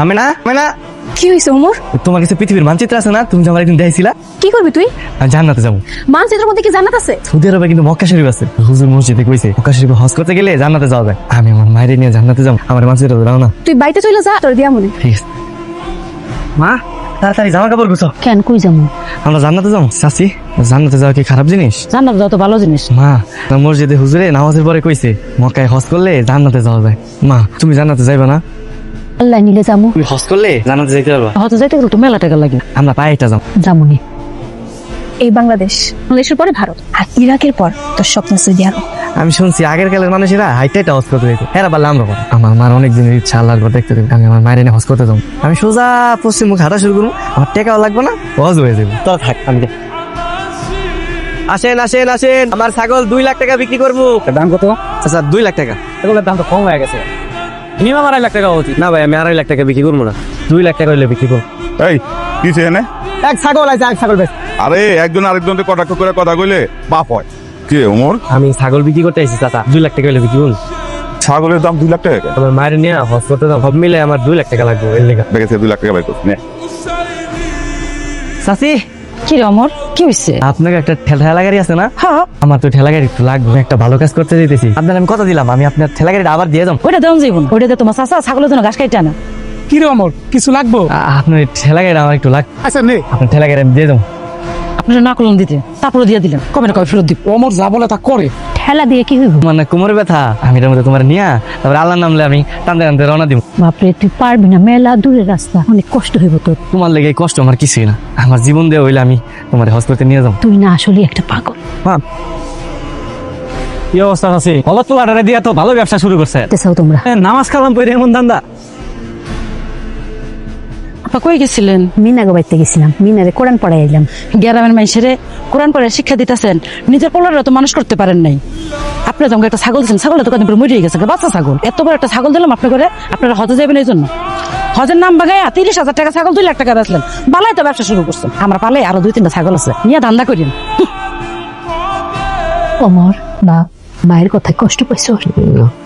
আমি না আমি না কি হয়েছে ওমর? তোমার কাছে পৃথিবীর মানচিত্র আছে না? তুমি আমার একদিন দেখছিলা কি করবি তুই? আমি জান্নাতে যাব। মানচিত্রের মধ্যে কি জান্নাত আছে? সৌদি আরবে কিন্তু মক্কা শরীফ আছে। হুজুর মসজিদে কইছে মক্কা শরীফে হজ করতে গেলে জান্নাতে যাওয়া যায়। আমি আমার মায়ের নিয়ে জান্নাতে যাব। আমার মানচিত্র দাও না। তুই বাড়িতে চলে যা তোর দিয়া মনে। ঠিক আছে। মা তাড়াতাড়ি জামা কাপড় গুছো। কেন কই যাব? আমরা জান্নাতে যাব। চাচি জান্নাতে যাওয়া কি খারাপ জিনিস? জান্নাত যত ভালো জিনিস। মা না মসজিদে হুজুরে নামাজের পরে কইছে মক্কায় হজ করলে জান্নাতে যাওয়া যায়। মা তুমি জান্নাতে যাইবা না? আল্লাহ নিলে যাব তুমি হজ করলে? যাইতে পারবা। যাইতে গেলে তো মেলা টাকা লাগে। আমরা পায়ে এটা যাব। এই বাংলাদেশ বাংলাদেশের পরে ভারত আর ইরাকের পর তোর স্বপ্ন সৌদি আরব আমি শুনছি আগের কালের মানুষেরা হাইটে পারলে আমরা আমার মার অনেক দিনের ইচ্ছা আল্লাহর পর দেখতে আমি আমার মায়ের এনে যাব। আমি সোজা পশ্চিম মুখ হাঁটা শুরু করব। আমার টেকাও লাগবে না হজ হয়ে যাবে। তো থাক আমি আসেন আসেন আসেন। আমার ছাগল দুই লাখ টাকা বিক্রি করব। দাম কত? আচ্ছা দুই লাখ টাকা। এগুলোর দাম তো কম হয়ে গেছে। মিনিমাম আড়াই লাখ টাকা উচিত না ভাই আমি আড়াই লাখ টাকা বিক্রি করব না। দুই লাখ টাকা হইলে বিক্রি করব। এই কি এনে? এক ছাগল আছে এক ছাগল বেশ। আরে একজন আরেকজনকে কটাক্ষ করে কথা কইলে পাপ হয়। কে ওমর? আমি ছাগল বিক্রি করতে আইছি চাচা। দুই লাখ টাকা হইলে বিক্রি করুন। ছাগলের দাম দুই লাখ টাকা? আমার মায়ের নিয়ে যাব সব মিলে আমার দুই লাখ টাকা লাগবে এর লেগে। দেখেছে দুই লাখ টাকা বের করছি নে। চাচি? কি রে অমর কি হয়েছে আপনাকে একটা ঠেলা ঠেলা গাড়ি আছে না? হ্যাঁ। আমার তো ঠেলা গাড়ি একটু লাগবে একটা ভালো কাজ করতে দিতেছি আপনার আমি কথা দিলাম আমি আপনার ঠেলা গাড়িটা আবার দিয়ে দাম ওইটা দাম জীবন ওইটা তোমার চাষা ছাগলের জন্য ঘাস কাইটা না। কি রে অমর কিছু লাগবো? আপনার ঠেলা গাড়িটা আমার একটু লাগ আচ্ছা নে। আপনার ঠেলা গাড়ি আমি দিয়ে দাম আপনারা না করলাম দিতে তারপরে দিয়ে দিলেন কবে না কবে ফেরত দিব। অমর যা বলে তা করে। ঠেলা দিয়ে কি হইব? মানে কোমরে ব্যথা। আমি এটার মধ্যে তোমার নিয়া তারপরে আল্লাহর নামলে আমি টানতে টানতে রওনা দিব। বাপরে তুই পারবি না মেলা দূরের রাস্তা অনেক কষ্ট হইব তোর। তোমার লেগে কষ্ট আমার কিছুই না। আমার জীবন দিয়ে হইলে আমি তোমার করতে নিয়ে যাব। তুই না আসলে একটা পাগল। হ্যাঁ কি অবস্থা আছে হলত তো আড়ারে দিয়া তো ভালো ব্যবসা শুরু করছে। তে তোমরা। নামাজ কালাম পড়ে এমন দান্দা। আপা কই গেছিলেন? মিনা গোবাইতে গেছিলাম। মিনারে কোরআন পড়াই এলাম। গ্রামের মানুষেরে কোরআন পড়ে শিক্ষা দিতেছেন। নিজের পোলাররা তো মানুষ করতে পারেন নাই। আপনি তো একটা ছাগল দিচ্ছেন ছাগলটা তো কদিন মরিয়ে গেছে বাচ্চা ছাগল। এত বড় একটা ছাগল দিলাম আপনার করে আপনারা হজে যাবেন এই জন্য। হজের নাম বাগায় তিরিশ হাজার টাকা ছাগল দুই লাখ টাকা বেচলেন। বালাই তো ব্যবসা শুরু করছেন। আমরা পালে আরও দুই তিনটা ছাগল আছে। নিয়ে ধান্দা করিন অমর বা মায়ের কথায় কষ্ট পাইছো?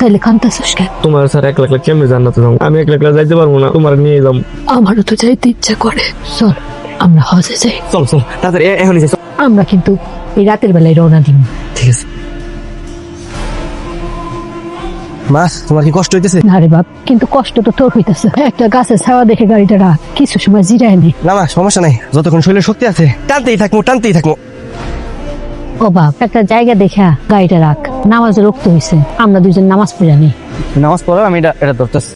তাইলে কান্তাছিস কেন? তোমার স্যার এক লাখ লাখ কেমনি জান্নাতে যাব। আমি এক লাখ লাখ যাইতে পারব না তোমার নিয়ে যাব। আমারও তো যাইতে ইচ্ছা করে। চল আমরা হজে যাই। চল চল তাড়াতাড়ি এখনই যাই চল। আমরা কিন্তু এই রাতের বেলায় রওনা দিব ঠিক আছে। মা তোমার কি কষ্ট হইতেছে? না রে বাপ কিন্তু কষ্ট তো তোর হইতেছে। একটা গাছের ছাওয়া দেখে গাড়িটা রাখ কিছু সময় জিরায় নি। না মা সমস্যা নাই। যতক্ষণ শরীরে শক্তি আছে টানতেই থাকব টানতেই থাকব। ও বাপ একটা জায়গা দেখা গাড়িটা রাখ। নামাজে রক্ত হইছে আমরা দুজন নামাজ পড়ে নি। নামাজ পড়ার আমি এটা এটা ধরতেছি।